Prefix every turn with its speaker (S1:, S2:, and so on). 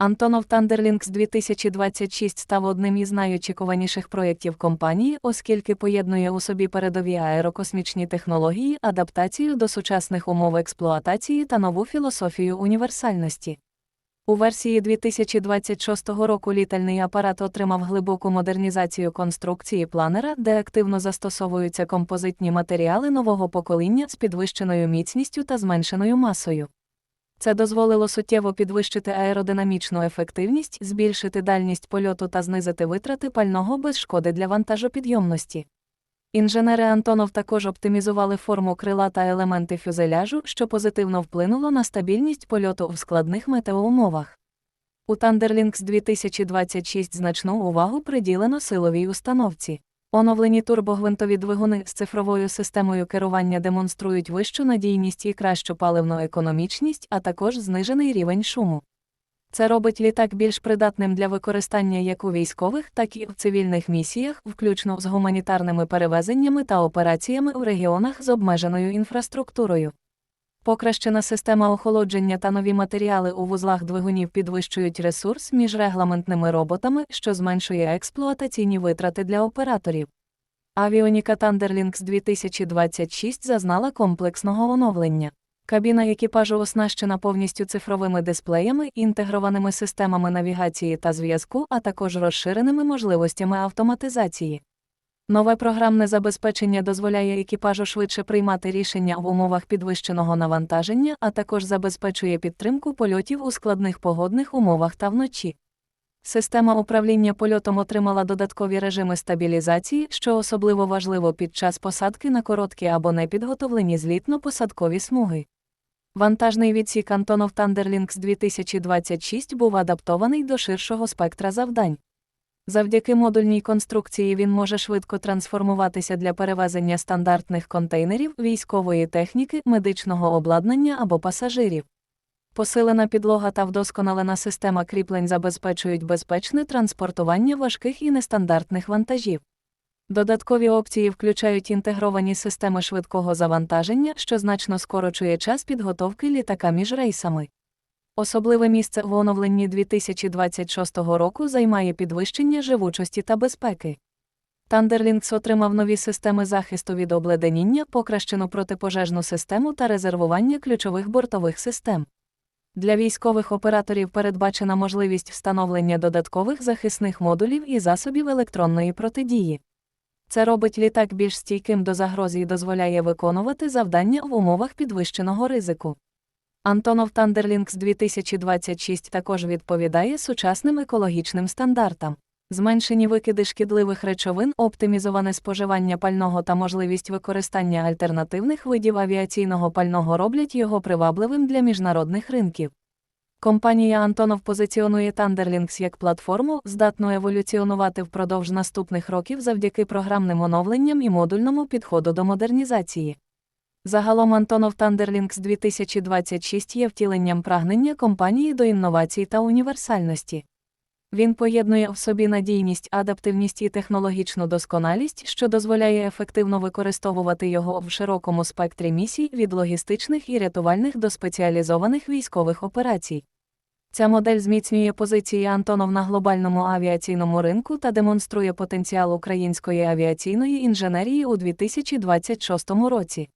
S1: Антонов Тандерлінкс 2026 став одним із найочікуваніших проєктів компанії, оскільки поєднує у собі передові аерокосмічні технології, адаптацію до сучасних умов експлуатації та нову філософію універсальності. У версії 2026 року літальний апарат отримав глибоку модернізацію конструкції планера, де активно застосовуються композитні матеріали нового покоління з підвищеною міцністю та зменшеною масою. Це дозволило суттєво підвищити аеродинамічну ефективність, збільшити дальність польоту та знизити витрати пального без шкоди для вантажопідйомності. Інженери Антонов також оптимізували форму крила та елементи фюзеляжу, що позитивно вплинуло на стабільність польоту в складних метеоумовах. У Thunderlynx 2026 значну увагу приділено силовій установці. Оновлені турбогвинтові двигуни з цифровою системою керування демонструють вищу надійність і кращу паливну економічність, а також знижений рівень шуму. Це робить літак більш придатним для використання як у військових, так і в цивільних місіях, включно з гуманітарними перевезеннями та операціями у регіонах з обмеженою інфраструктурою. Покращена система охолодження та нові матеріали у вузлах двигунів підвищують ресурс між регламентними роботами, що зменшує експлуатаційні витрати для операторів. Авіоніка Thunderlynx 2026 зазнала комплексного оновлення. Кабіна екіпажу оснащена повністю цифровими дисплеями, інтегрованими системами навігації та зв'язку, а також розширеними можливостями автоматизації. Нове програмне забезпечення дозволяє екіпажу швидше приймати рішення в умовах підвищеного навантаження, а також забезпечує підтримку польотів у складних погодних умовах та вночі. Система управління польотом отримала додаткові режими стабілізації, що особливо важливо під час посадки на короткі або непідготовлені злітно-посадкові смуги. Вантажний відсік Антонов Thunderlynx 2026 був адаптований до ширшого спектра завдань. Завдяки модульній конструкції він може швидко трансформуватися для перевезення стандартних контейнерів, військової техніки, медичного обладнання або пасажирів. Посилена підлога та вдосконалена система кріплень забезпечують безпечне транспортування важких і нестандартних вантажів. Додаткові опції включають інтегровані системи швидкого завантаження, що значно скорочує час підготовки літака між рейсами. Особливе місце в оновленні 2026 року займає підвищення живучості та безпеки. Thunderlynx отримав нові системи захисту від обледеніння, покращену протипожежну систему та резервування ключових бортових систем. Для військових операторів передбачена можливість встановлення додаткових захисних модулів і засобів електронної протидії. Це робить літак більш стійким до загрози і дозволяє виконувати завдання в умовах підвищеного ризику. Антонов Thunderlynx 2026 також відповідає сучасним екологічним стандартам. Зменшені викиди шкідливих речовин, оптимізоване споживання пального та можливість використання альтернативних видів авіаційного пального роблять його привабливим для міжнародних ринків. Компанія Антонов позиціонує Thunderlynx як платформу, здатну еволюціонувати впродовж наступних років завдяки програмним оновленням і модульному підходу до модернізації. Загалом Антонов Thunderlynx 2026 є втіленням прагнення компанії до інновацій та універсальності. Він поєднує в собі надійність, адаптивність і технологічну досконалість, що дозволяє ефективно використовувати його в широкому спектрі місій від логістичних і рятувальних до спеціалізованих військових операцій. Ця модель зміцнює позиції Антонов на глобальному авіаційному ринку та демонструє потенціал української авіаційної інженерії у 2026 році.